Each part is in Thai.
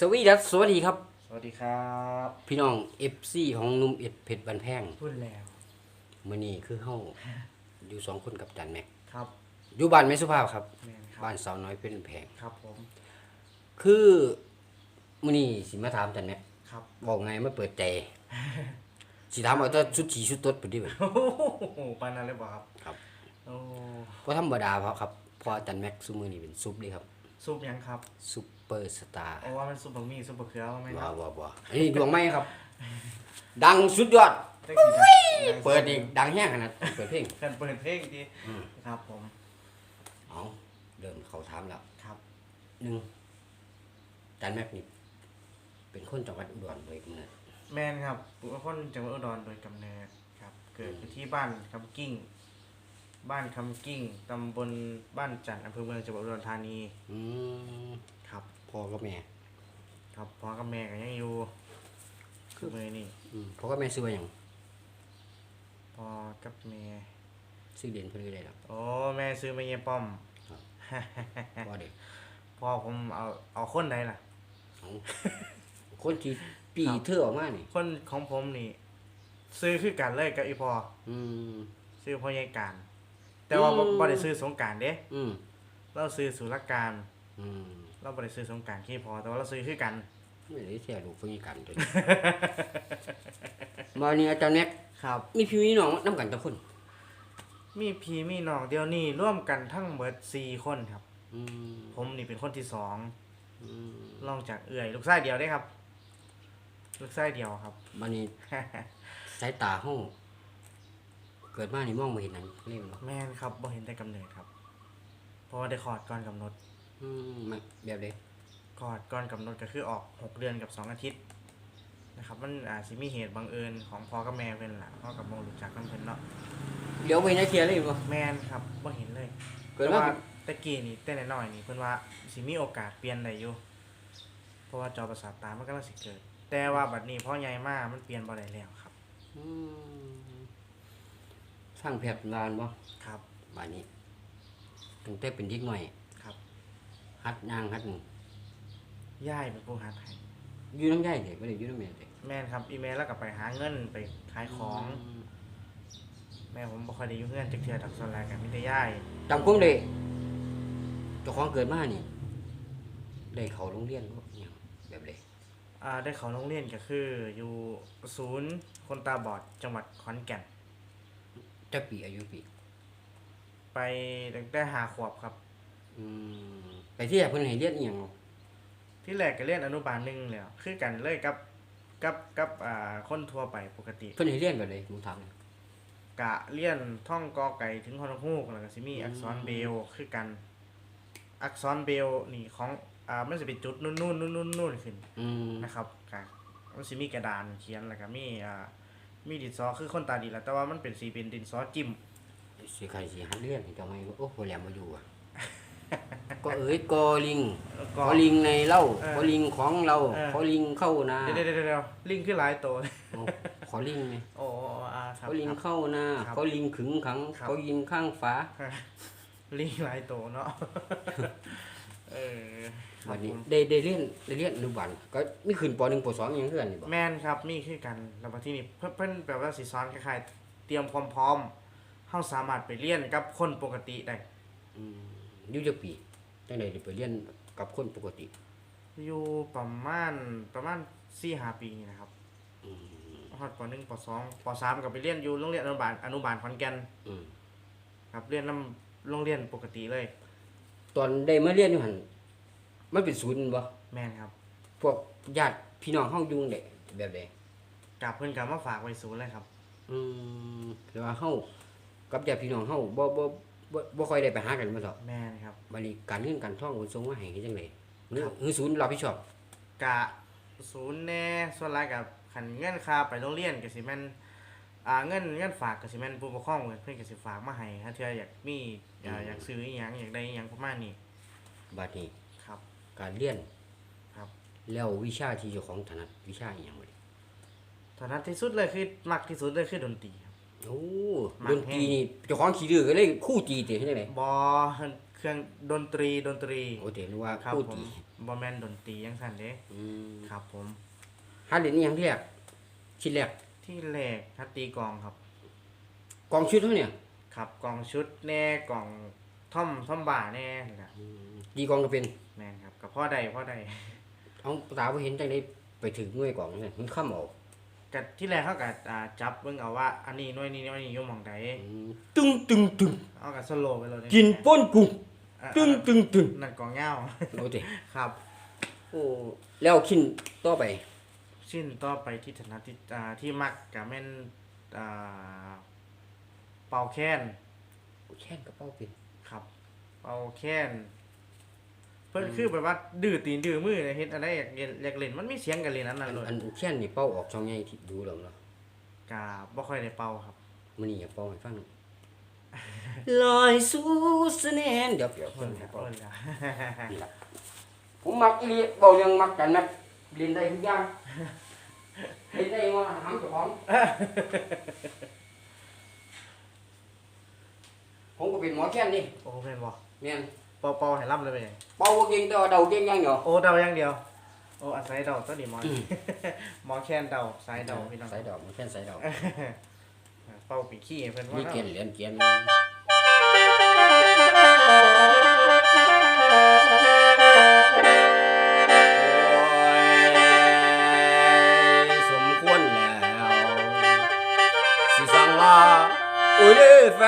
สวีดัสสวัสดีครับ สวัสดีครับพี่น้องเอฟซีของหนุ่มเอ็ดเพชรบันแพงพูดแล้วมื้อนี้คือเฮาอยู่สองคนกับจันแม็กครับอยู่บ้านแม่สุภาพครับ แมนครับบ้านสาวน้อยเพชรแพง ครับผมคือมื้อนี้สิมาถามจันแม็กครับบอกไงมาเปิดใจ สิถามว่าแตัวชุดสีชุดตดเป็นดิบัดโอ้โหปานนั้นเลยบ่ครับครับโอ้บ่ธรรมดาเพราะครับเพราะจันแม็กซุมื้อนี้เป็นซุปเดิครับ ซุปยังครับซุป เปอร์สตาร์โอ้ว่ามันซุปบะหมี่ซุปบะเขือว่าไหมคว้ารับวว้าวว้าวอันนี้ดวงไม้ครับ ดังสุดยอด ได้กี่ดังเปิดอีกดังแห้งขนาดเปิดเพลง กันเปิดเพลงดีอืม ครับผมเอาเริ่มเขาถามแล้วครับหนึ่งจันแม็กนี่เป็นคนจังหวัดอุดรโดยกำเนิดแมนครับเป็นคนจังหวัดอุดรโดยกำเนิดครับ เกิดอยู่ที่บ้านคำกิ้ง บ้านคำกิ้งตำบลบ้านจันทร์อำเภอเมืองจังหวัดอุดรธานี อืมครับ พ่อกับแม่ ครับพ่อกับแม่ก็ยังอยู่คือมือนี่อืมพ่อกับแม่ซื้อว่าหยังพ่อกับแม่ซื้อเด่นเพิ่นก็ได้หรอกโอ้แม่ซื้อมาเยี่ยป้อม พ่อเด็กพ่อผมเอาเอาคนใดล่ะ เอาคนที่ปีเธอออกมานี่ คนของผมนี่ ซื้อคือกันเลยกับอีพออืม ซื้อพ่อใหญ่การ แต่ว่าบ่อืม บ่ได้ซื้อสงกรารเด้ อืม เราซื้อสุรการ อืม เราบ่ได้ซื้อสงกรารที่พอแต่ว่าเราซื้อคือกัน ไม่ได้เสียลูกเพิ่งกันตัวนี้มานี่อาจารย์แม็กครับ มีพี่มีน้องนํกันทุกคนมีพี่มีน้องเดียวนี่ร่วมกันทั้งหมด4คนครับ อืมผมนี่เป็นคนที่สองอืมรองจากเอื่อย ลูกชายเดียวได้ครับ ลูกชายเดียวครับมานี่สายตาเฮาเกิดมานี่มองบ่เห็นหนังเล่มเนาะแม่นครับบ่เห็นแต่กำเนิดครับ เพราะว่าได้คลอดก่อนกำหนด อืมมันแบบใดคลอดก่อนกำหนดก็คือออก6เดือนกับ2อาทิตย์นะครับ มันอาจสิมีเหตุบังเอิญของพ่อกับแม่เพิ่นล่ะพ่อกับโมรู้จักกันเพิ่นเนาะเดี๋ยวไปนะเคลียร์เลยบ่แม่นครับบ่เห็นเลยเกิดแต่มาว่าตะกี้นี่แต่น้อยๆนี่เพิ่นว่าสิมีโอกาสเปลี่ยนได้อยู่เพราะว่าจอประสาทตามันกำลังสิเกิด แต่ว่าบัดนี้พ่อใหญ่มามันเปลี่ยนบ่ได้แล้วครับ อืมสร้างแผบนานบ่ครับ บานนี้ตั้งแต่เป็นเด็กหน่อยครับ หัดย่างหัดหนึ่งย่ายเป็นผู้หาให้อยู่น้ำย่ายเด็กไม่ได้อยู่น้ำแม่เด็กแม่นครับ อีเมลแล้วก็ไปหาเงินไปขายของ แม่ผมบ่ค่อยได้อยู่เฮือนจักเทื่อดอกส่วนหลายก็มีแต่ย่ายจำคงเด็กเจ้าของเกิดมานี่ได้เขาโรงเรียนบ่อิหยังแบบใดอ่าได้เข้าโรงเรียนก็คือ อยู่ศูนย์คนตาบอดจังหวัดขอนแก่นจักปีอายุปีไปตั้งแต่หาขวบครับ อืม ไปที่เพิ่นให้เรียนอีหยังที่แรกก็เรียนอนุบาลหนึ่งแล้ว คือกันเลยกับกับกับอ่าคนทั่วไปปกติ เพิ่นให้เรียนแบบใดผมถามหน่อย กะเรียนท่องกอไก่ถึงฮอนฮูกแล้วก็สิมีอักษรเบลคือกัน อักษรเบลนี่ของอ่ามันจะเป็นจุดนู่นนู่นนู่นนู่นนู่นขึ้นอืมนะครับกะมันสิมีกระดานเขียนแล้วก็มีอ่ามีดินสอคือคนตาดีแหล้วแต่ว่ามันเป็นสีเป็นดินสอจิ้มสิใครสิหัดเรียนให้เจ้าไม่โอ้บ่แหลมบ่อยู่อะ ก็เอ้ยกอลิงแล้วขก็อลิงในเล่าเออขอลิงของเราเออ ขอลิงเข้านาเดี๋ยวเดี๋ยวเดี๋ยวเดี๋ยวลิงคือหลายตัวเอาขอลิงไงโอ้อาคขรับ อลิงครับเข้านาครับขอลิงขึงขังครับ ขอลิงข้างฝาลิงหลายตัวเนาะเออครัวับนนี้ผมได้ได้เรียนได้เรียนอนุบาลก็มีขึ้นป .1 ป .2 อยังเพื่อนนี่บ่แม่นครับมีคือกันแล้วบัดที่นี่เพิ่นเพิ่นแปลว่าสิสอนคล้ายๆเตรียมความพร้อมเฮาสามารถไปเรียนกับคนปกติได้ อืม อยู่จักปีจังได๋ได้ไปเรียนกับคนปกติ อยู่ประมาณประมาณ4-5ปีนี่นะครับอืมฮอดป .1 ป .2 ป .3 ก็ไปเรียนอยู่โรงเรียนอนุบาลอนุบาลขอนแก่นอืมครับเรียนนํโรงเรียนปกติเลย ตอนได้มาเรียนอยู่หั่นมันเป็นศูนย์บ่แม่นครับพวกญาติพี่น้องเฮาอยู่ได้แบบใด กับเพิ่นก็มาฝากไว้ศูนย์เลยครับ อืมแต่ว่าเฮากับญาติพี่น้องเฮาบ่บ่ บ่บ่ค่อยได้ไปหากันมาดอกแม่นครับ บัดนี้การเงินการท่องขนส่งมาให้เฮ็ดจังได๋หรือครับหรือศูนย์รับผิดชอบ กะศูนย์แน่ส่วนหลายกับขันเงินค่าไปโรงเรียนก็สิแม่นอ่าเงินเงินฝากก็สิแม่นผู้ปกครองเพิ่นเพิ่นก็สิฝากมาให้ถ้าเทื่ออยากมีอยากอยากซื้ออีหยังอยากได้อีหยังประมาณนี้บัดนี้ครับ การเรียนครับ แล้ววิชาที่เจ้าของถนัดวิชาอีหยังบ่ตอนนั้นที่สุดเลยคือมักที่สุดเลยคือดนตรีครับ โอ้มัดกนแฮงตรีนี่เจ้าของขี้ดื้อก็เลยครู่ตีติเฮ็ดจังได๋บอเครื่องดนตรีดนตรีโอ้เห็นว่าครับครู่ผมตีบ่แม่นดนตรีจังซั่นเด้อืมครับผมหาเล่นอีหยังที่แรกชิ้นแรกที่แรกฮัตตีกลองครับ กองชุดเท่าเนี่ยครับกลองชุดแน่กลองท่อมท่อมบ่าแน่นี่ล่ะดีกองก็เป็นแม่นครับกับพ่อใดพ่อใดเอาตาบ่เห็นจังได๋ไปถึงหน่วยกองเนี่ยมันค่ำเอากั ที่แรกเขาก็อ่าจับเบิ่งเอาว่า อันนี้หน่วยนี้หน่วยนี้อยู่หม่องใดอืมตึงตึงตึงเอาก็สโลว์ไปเลยกินป้นกุ้งอ่าตึงตึงตึงนั่นกลองเหย้าเอาติครับ โอ้แล้วขินต่อไปชิ้นต่อไปที่ถนัดที่อ่าที่มักก็แม่นอ่าเป่าแค้นแค่นกระเป๋าเป็นครับ เป่าแค้นเพิ่นคือแบบว่าดื้อตีนดื้อมือเฮ็ดอะไรอยากเล่นอยากเล่นมันมีเสียงกันเล่นอันอันั้นนเลยอันแค่นนี่เป้าออกช่องใหญ่ที่ดูแล้วเนาะกาบ่ค่อยได้เป่าครับมันนี่อย่าเป้าให้ฟังหน่อยลอยสู่สแนนเดี๋ยวเดี๋ยวเพิ่เพิ่นนให้เพิ่เป้านล่ะนี่ล่ะผมมักอีหลีเว้าเรื่องมักกันนักเรียนได้ทุกอย่างเรียนได้ว่าหำเจ้าของผมก็เป็นหมอแค่นนี่โอ้แม่นบ่แม่น เป่าเป่าให้ล่ำเลยไปเลยเป่าบ่เก่งแต่ว่าเดาเก่งอย่างเดียวโอ้เดาอย่างเดียว โอ้อาศัยเดาตัวนี้หมออืมหมอแค้นเดาสายเดาพี่น้องสายดอกหมอแค่นสายดอกเป่าปีขี้ให้เพิ่นว่ามีเนาะเกียนเหรียญเกียนสมควรแล้วสิสังลาอุ้ยเด้อแฟ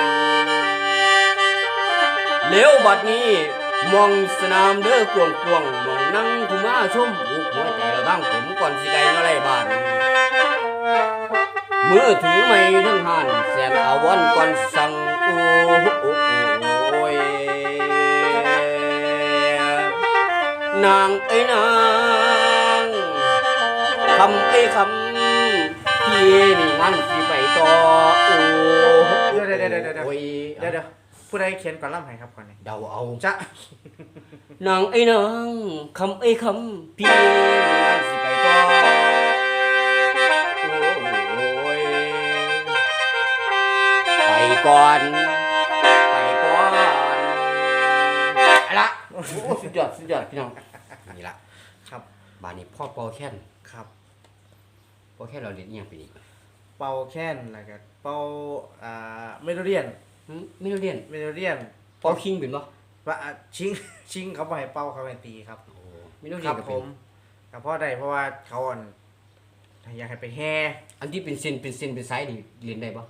ม เลี้ยวบัดนี้มองสนามเด้อกวงกวงๆมองนั่งผู้มาชมบุกหัวใจระบ้างผมก่อนสิไกลมาไล่บ้านมือถือไม่ทั้งหันแสนอาวันก่อนสั่งโอ้โอ้โอ้ยนางเอ้ยนางคำเอ้ยคำที่นี่งานสิไปต่อโอ้เดี๋ยวเดี๋ยวเดี๋ยวเดี๋ยวเดี๋ยว โอ้ยเดี๋ยวเดี๋ยวผู้ใดเขียนก่อนล่ำให้ครับก่อนนี่เดาเอา จะ นางเอ้ยนางคำเอ้ยคำพี่นี่งานสิไปต่อโอ้ยไปก่อน ไปก่อนเอาละโอ้โหสุดยอดสุดยอดพี่น้องนี่ละครับ บานนี้พ่อปอแค้นครับปอแค้นเราเรียนอิหยังไปนี่เป่าแค้นแล้วก็เป่าอ่าเมโลเดียนหึ ไม่ได้เรียนเมโลเดียนปอคิงเป็นบ่ว่าอะชิง ชิงเขาบ่ให้เป่าเขาให้ตีครับ โอ้ไม่ได้คเรียรันบกับผเป็นมกับพ่อใดเพราะว่าเขาอ่อนอยากให้ไปแห่อันที่เป็นเส้นเป็นเส้นเป็นสายนี่เรียนได้บ่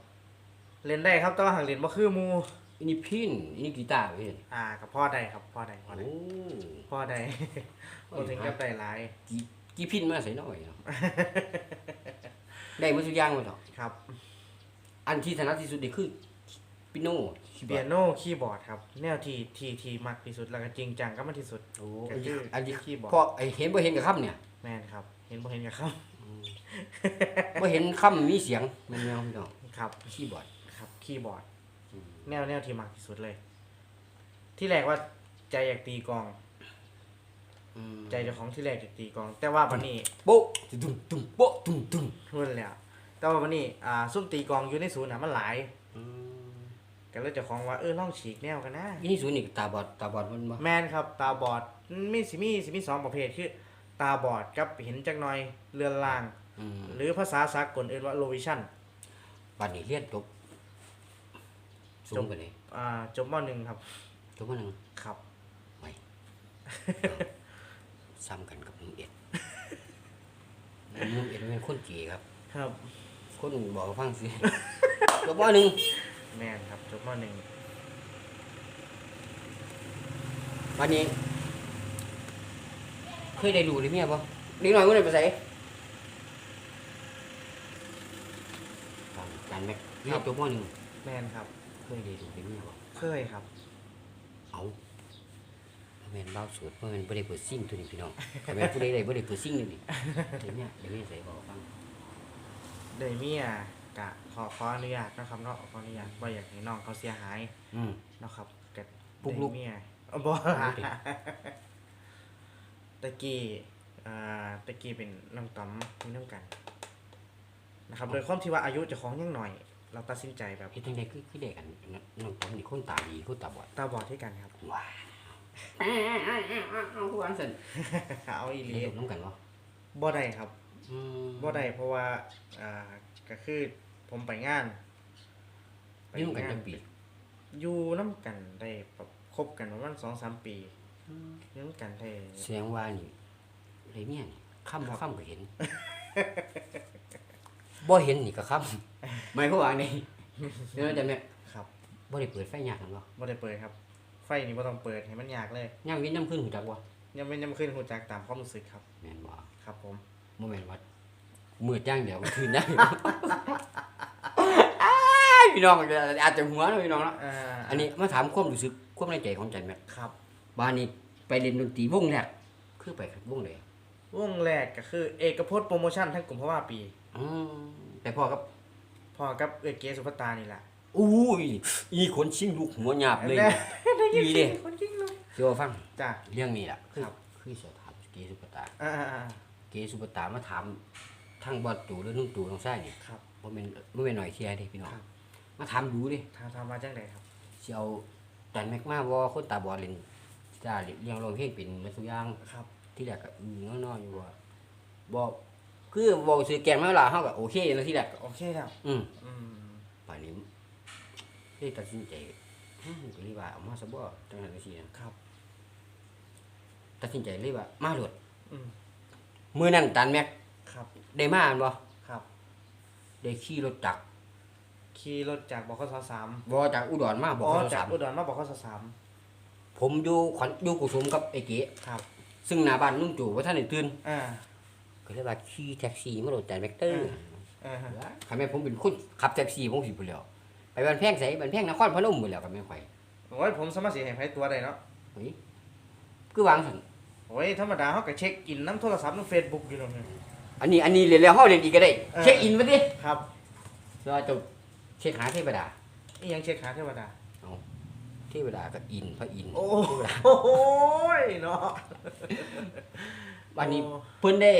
เล่นได้ครับแต่ว่าหางเล่นบ่คือหมู่อันนี้พินอันนี้กีตาร์เว้ยอ่ากับพ่อใดครับพ่อใดพ่อโอ้ใดพ่อใดบ่ถึงกับได้หลายกี่กี่พินมาใส่หน่อยเนาะได้หมดทุกอย่างหมดเนาะครับ อันที่ถนัดที่สุดนี่คือ ปิโนคีย์บเปีอยร์ดโนคีย์บอร์ดครับ แนวที่ที่ที่มักที่สุดแล้วก็จริงจังก็มันที่สุดโอ้ก็อันคืนี้ออันนี้คีย์บอร์ดพอไอเห็นบ่เห็นกับคำเนี่ยแม่นครับ เห็นบ่เห็นกับครับบ่เห็นคำมีเสียงแมันแนวพี่น้องครับคีย์บอร์ด ครับคีย์บอร์ดอืม แนวแนวที่มักที่สุดเลย ที่แรกว่าใจอยากตีกลอง อืมใจเจ้าของที่แรกอยากตีกลอง แต่ว่าวันนี้โป๊ะตุ้มตุ้มโป๊ะตุ้มตุ้มเพิ่นแล้วแต่ว่าวันนี้อ่าซุ่มตีกลองอยู่ในศูนย์น่ะมันหลาย อืม ก็เลยเจ้าของว่าเออลองฉีกแนวกันนะอีนี่สูนี่ตาบอดตาบอดมันบ่แมนครับตาบอดมีสิมีสิมีสองประเภทคือ ตาบอดกับเห็นจักหน่อยเรือนลาง อืมหรือภาษาสากลเอ่นว่าโลวิชั่น บัดนี้เรียนจบสูงกว่านี้อ่าจบมหนึ่งครับจบมาหนึงครับไว้ซ้ำกันกับมึงเอ็ดมึงเอ็ดเป็นคนเก๋ครับ ครับ คนบอกให้ฟังสิ จบมาหนึง แมนครับจบมหนึ่งบัดนี้ เคยได้ดูหรือเมียบ่เด็กน้อยมันได้ไปไสตามจานแม็กเรียนจบมาหนึงแมนครับ เคยได้ดูหรือเมียบ่เคยครับ เอาแม่นเบ้าสวดเพราะมันบ่ได้เปิดซิ่งตัวนี้พี่น้องแต่แม่นผู้ใดได้บ่ได้เปิดซิ่งนี่นี่เดี๋ยวเนี้เดี๋ยวนี้ใส่บอกฟังเดยเมีย กะขอขออนุญาตนะครับเนาะขออนุญาตว่าอยากให้น้องเขาเสียหายอืมเนาะครับกะปลุกลุกเดยเมียเอาบ่ปลุกดิตะกี้อ่าตะกี้เป็นน้องต๋อมมีน้องกัน นะครับ โดยความที่ว่าอายุเจะของยังหน่อย เราตัดสินใจแบบเฮ็ดจังได๋คือคือเด็กอันนั้นน้องผมนี่คนตาดีคนตาบอดตาบอดที่กันครับ ว้าเอาผู้วางสันเอาอีหลีเรียนน้ำกันวะบ่ได้ครับ อืมบ่ได้เพราะว่าอ่า ก็คือผมไปงานอยุ่งกันจังปีอยู่น้ำกันได้แบบคบกันประมาณสองสามปีอยู่น้ำกันได้เสียงว่านี่ไรเมียนี่ค่ำบ่ค่ำก็เห็นบ่เห็นนี่ก็ค่ำไม่ผู้วางนี่เดี๋ยวจะแม่ครับบ่ได้เปิดไฟยากกันวะบ่ได้เปิดครับ ไฟนี่บ่ต้องเปิดให้มันยากเลยย่างวินน้ำขึ้นหูจักวะยังไม่ยังไม่ขึ้นหูจักตามความรู้สึกครับแม่นบ่ครับ ผมบ่แม่นว่า มืดจ้างเดี๋ยวคืนได้ อ้ายพี่น้องอาจจะหัวเนาะพี่น้องเนาะอ่าอันนี้มาถามความรู้สึกความในใจของจันแม็กครับ บ้านนี้ไปเล่นดนตรีวงแรกคือไปวงไหนวงแรกก็คือเอกพจน์โปรโมชั่นทั้งกลุ่มเพราะว่าปี อืมแต่พ่อกับ พอกับเอกเกสุภตานี่แหละอู้ยอีคนชิงลูกหัวหยาบเลยแน่อีเด้คนจริงเลยเดี๋ยวฟังจ้ะ เรื่องนี้ล่ะคือครับ คือสอบถามเกสุปตาอ่าอ่าอ่าเกสุปตามาถาม ทั้งบอดตู่หรือนุ่งตู่น้องไส้นี่ครับ บ่แม่นบ่แม่นหน่อยเชียร์เด้พี่น้องครับ มาถามดูดิทำทำมาจังไดครับ สิเอาจันแม็กมาบ่คนตาบอดเล่นจ้าเรียงร้องเพลงเป็นมาทุกอย่าง ครับ ที่แรกก็อือน้อยๆอยู่ว่าบ่คือบ่ซื้อแกงมาล่ะเฮาก็โอเคนะที่แรกก็โอเคแล้ว อืมอืม ป่านนี้ได้ตัดสินใจอืมก็เลยว่าเอามาซะบ่จังนั้นจังซี่นะครับ ตัดสินใจเลยว่ามาโลดอืมมื้อนั้นจันแม็ก ครับ ได้มาอันบ่ครับ ได้ขี่รถจักรขี่รถจากบขสสามบ่จากอุดรมาบ่อ๋อเขาจาสากมอุดรมาบขสสามผมอยู่ขอนอยู่กุสุมกับไอ้เก๋ครับซึ่งหน้าบ้านลุงจู่ว่าท่านได้ตื่นอ่าก็เลยว่าขี่แท็กซี่มาโดนจันแม็กเตอร์อ่าฮะคันแม่นผมเป็นคนขับแท็กซี่ผมสิพุ่นแล้วไปบ้านแพงไสบ้านแพงนครพนมพุ่นแล้วก็แม่นข่อยโอ้ยผมสามารถสิให้ไผตัวได้เนาะเฮ้ยคือวางซั่นโอ้ยธรรมดาเฮาก็เช็คอินน้ำโทรศัพท์น้ำเฟซบุ๊กอยู่แล้วนี่ อันนี้อันนี้เรียนแล้วเฮาเรียนอีกก็ได้ เออ เช็คอินมาดิครับแล้วเจะเช็คหาเทวดาอีหยังเช็คหาเทวดา เทวดาก็อินพระอินทร์โอ้เทวดาโหยเนาะ วันนี้โอ้ เพิ่นได้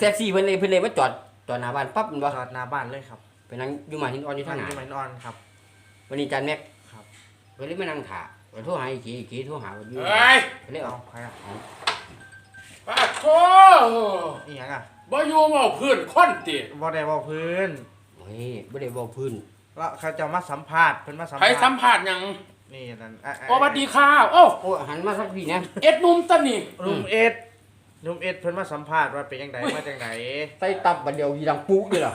แท็กซี่เพิ่นเลยเพิ่นเลยมาจอดจอดหน้าบ้านปั๊บแม่นบ่จอดหน้าบ้านเลยครับไปนั่งอยู่มาหินอ่อนอยู่ทาทางงหน้าที่มันนอนครับ วันนี้จันแม็กครับก็เลยมานั่งถ่าก็โทรหาอีกทีอีกทีโทรหาว่าอยู่เอ้ยก็เลยเอาเอาใครอะ ปาโทอีหยังอะบ่อยู่เมาพื้นคนติบ่ได้เว้าพื้นเฮ้ยบ่ได้บอกพื้นแล้วเขาจะมาสัมภาษณ์เพิ่นมาสัมใครภาษณ์สัมภาษณ์หยังนี่นั่นอะอะโอ้สวัสดีค่ะโอ้โอ้หันมาสักทีนะ เอ็ดหนุ่มตะนี่ลุงเอ็ดลุงเอ็ดเพิ่นมาสัมภาษณ์ว่าเป็นจังไดมาจังไดใส่ตับบัดเดียวยีดังปุ๊กเลยเหรอ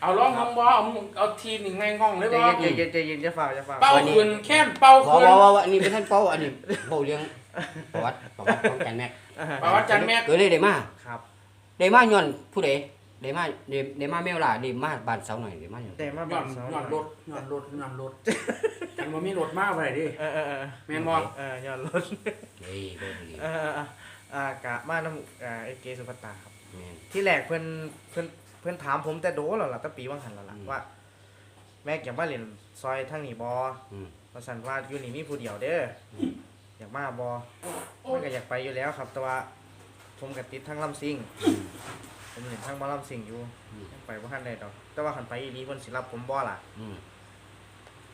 เอาลองทำบ่เอาเอาทีหนึ่งไงง่องเลยใจบ่เย็นใจเย็นใจเย็นจะฝ่าจะฝ่าเป่าคืนแค้นเป่าบอกคืนว่าว่าอันนี้เป็นท่านเป้าอันนี้เป้าเรื่องประวัติประวัติของจันแม็ก ประวัติจันแม็กก็เลยได้มาครับ ได้มาย้อนผู้ใดได้มาได้ได้มาแมวล่ะได้มาบ้านเสาหน่อยได้มาย้อนแต่มาย้บ้าอนนเสาย้อนรถย้อนรถย้อนรถกันบ่มีรถมาไว้ดิ เออเออเออแม่นบ่ เออย้อนรถเฮ้ยบ่ดีเออเออเอออ่ากะมาน้ำอ่าไอ้เกสุภัตตาครับ แม่น ที่แรกเพิ่นเพิ่นเพิ่นถามผมแต่โดแล้วล่ะตั้งปีว่างหันแล้วล่ะอืม ว่า แม่อยากมาเล่นซอยทางนี้บ่อืมว่าซั่นว่าอยู่นี่มีผู้เดียวเด้ออ อยากมาบ่มันก็อยากไปอยู่แล้วครับ แต่ว่าผมก็ติดทางลำซิ่ง ผมเห็นทางหมอลำซิ่งอยู่อืมยังไปบ่ทันได้ดอก แต่ว่าคันไปอีหลีเพิ่นสิรับผมบ่ล่ะอืม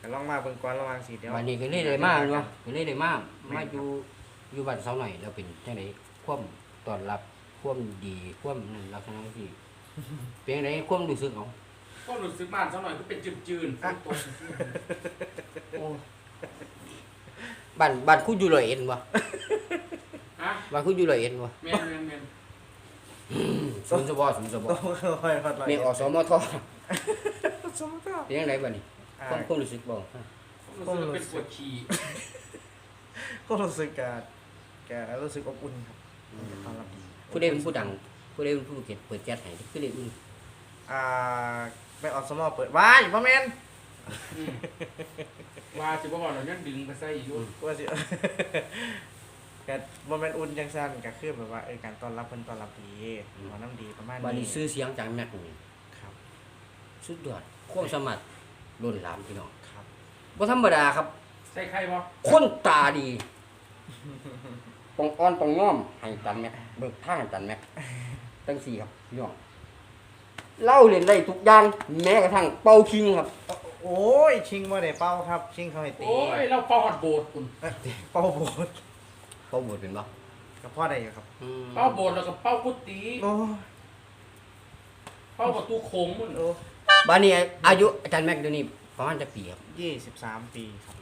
ก็ลองมาเบิ่งก่อนระหว่างสิเดี๋ยววันนี้ก็เลยได้มาเนาะก็เลยได้มามาอยู่อยู่บ้านเสาหน่อยแล้วเป็นจังไดความต้อนรับความดีความนั่นลักษณะที่ เป็นจังไดความรู้สึกของก็รู้สึกบ้านซะหน่อยก็เป็นจืดๆฝนตก บ้านบ้านคุณอยู่ร้อยเอ็ดบ่ฮะบ้านคุณอยู่ร้อยเอ็ดบ่แม่นแม่นแม่นศูนย์สบศูนย์สบโอ้ค่อยๆค่อยๆแม่อสมทสมครับเป็นจังไดบัดนี้อ่าความความรู้สึกบ่รู้สึกว่าเป็นปวดฉี่ก็รู้สึกกะกะรู้สึกอบอุ่นครับต้อนรับดีผู้ใดเป็นผู้ดังผู้ใดเป็นผู้เก็บเปิดแก๊สให้คือได้อุ่นอ่าไปออกสมอเปิดว้ายบ่แม่นอืม ว่าสิบ่ก่อนเรายังดึงไปใส่อีกอยู่ว่าสิ ก็บ่แม่นอุ่นจังซั่นก็คือแบบว่าเออการต้อนรับเพิ่นต้อนรับดีหมอน้ำดีประมาณบัดนี้นี้ซื้อเสียงจากแม็กนี่ครับสุดยอดความสามารถล้นหลามพี่น้องครับ บ่ธรรมดาครับ ใส่ไข่บ่คนตาดีต้องอ้อนต้องน้อมให้จันแม็กเบิกทางให้จันแม็กตั้งสี่ครับพี่น้องเล่าเล่นได้ทุกอย่างแม้กระทั่งเป่าคิงครับ โอ้โโอ้ย ชิงบ่ได้เป้าครับ ชิงเขาให้ตีโอ้ย เราเป้าฮอดโบสถ์คุณเอ้ยเป้าโบดเขาบวชเป็นบ่กับพ่อได้อยู่ครับอืมเป้าโบสถ์แล้วก็เป้ากุฏิโอ้เป้าประตูโค้งมึงโอ้บ้านนี้อายุอาจารย์แม็กเดี๋ยวนี้ประมาณจะปีครับยี่สิบสามปีครับ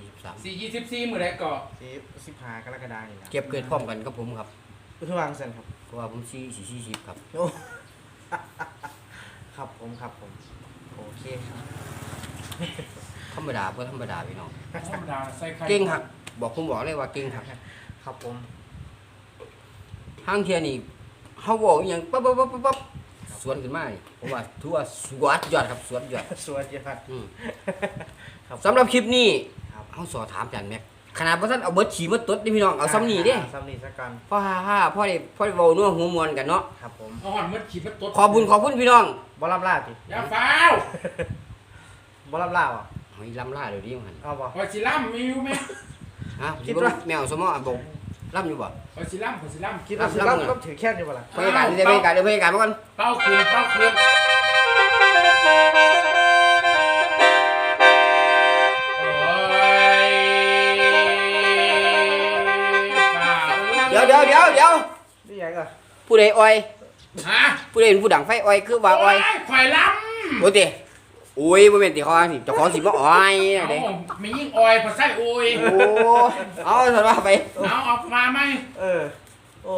ยี่สิบสามสี่ยี่สิบสี่มือไหนก่อสิบสิบห้ากรกฎาคมนี่นะเก็บเกิดพร้อมกันกับผมครับ คือวางเส้นครับเพราะว่าผมสี่สี่สี่สิบครับ โอ้ ครับผมครับผม โอเคครับ ธรรมดาเพื่อธรรมดาพี่น้องธรรมดาใส่ไข่เก่งหัก บอกผมบอกเลยว่าเก่งหักครับผมห้างเทียนี่เฮาบอกอหย่างปั๊บปั๊บปั๊บปั๊บปั๊บสวนขึ้นมานี่ผมว่าถือว่าสวดยอดครับสวดยอดสวัสดีครับอืมครับสำหรับคลิปนี้ครับเฮาสอบถามอาจารย์แม็กขนาดบ่ทันเอาเบิดฉีมาตดนี่พี่น้องเอาซ้ำนี่เด้ซ้ำนี่สักกันพ่อฮ่าฮ่าพ่อได้พ่อได้เว้านัวหัวมวนกันเนาะครับผมเอาหอนมัดขีดมัดตัวขอบคุณขอบคุณพี่น้องบอลำล่าจิอย่าฟ้าว บอลำล่าอะเฮ้ยลำล่าเดี๋ยวนี้มันเอาบ่คอยสิล่ำมีอยู่ไหมฮะคิคิดดว่า ว่าแมวสมออะบอกล่ำอยู่บ่คอยสิล่ำคอยสิล่ำคิดว่าสิรับรับรับก็ถือแค่นี้บ่ล่ะบรรยากาศเดี๋ยวบรรยากาศเดี๋ยวบรรยากาศมาก่อนเป้าคืนเป้าคืนโอ้ยฟ้าวเดี๋ยวเดี๋ยวเดี๋ยวเดี๋ยวนี่ยังอะผู้ใดอ้อย ฮะผู้ใดเป็นผู้ดังไฟอ้อยคือว่าอ้อย ข่อยล้โอ้ติโอ้ยบ่แม่นติเขาว่าสิเจ้าของสิบ่อ้อยำจังได๋เอาไม่ยิ่งออยพอใส่โอยโอ้เอาซั่นว่าไป เอาออกมาไหม เออ โอ้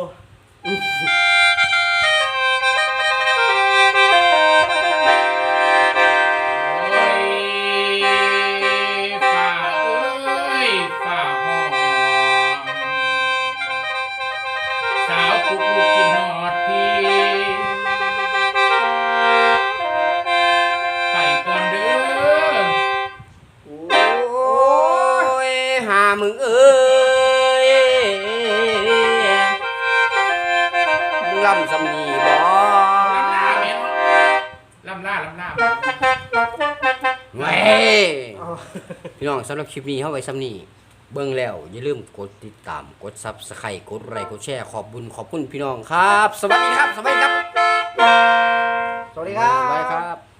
พี่น้องสำหรับคลิปนี้เฮาไว้ซ้ำนี้เบิ่งแล้ว อย่าลืมกดติดตามกด Subscribe กดไลค์กดแชร์ขอบคุญขอบคุณพี่น้องครับ สวัสดีครับ สวัสดีครับ สวัสดีครับ สวัสดีครับ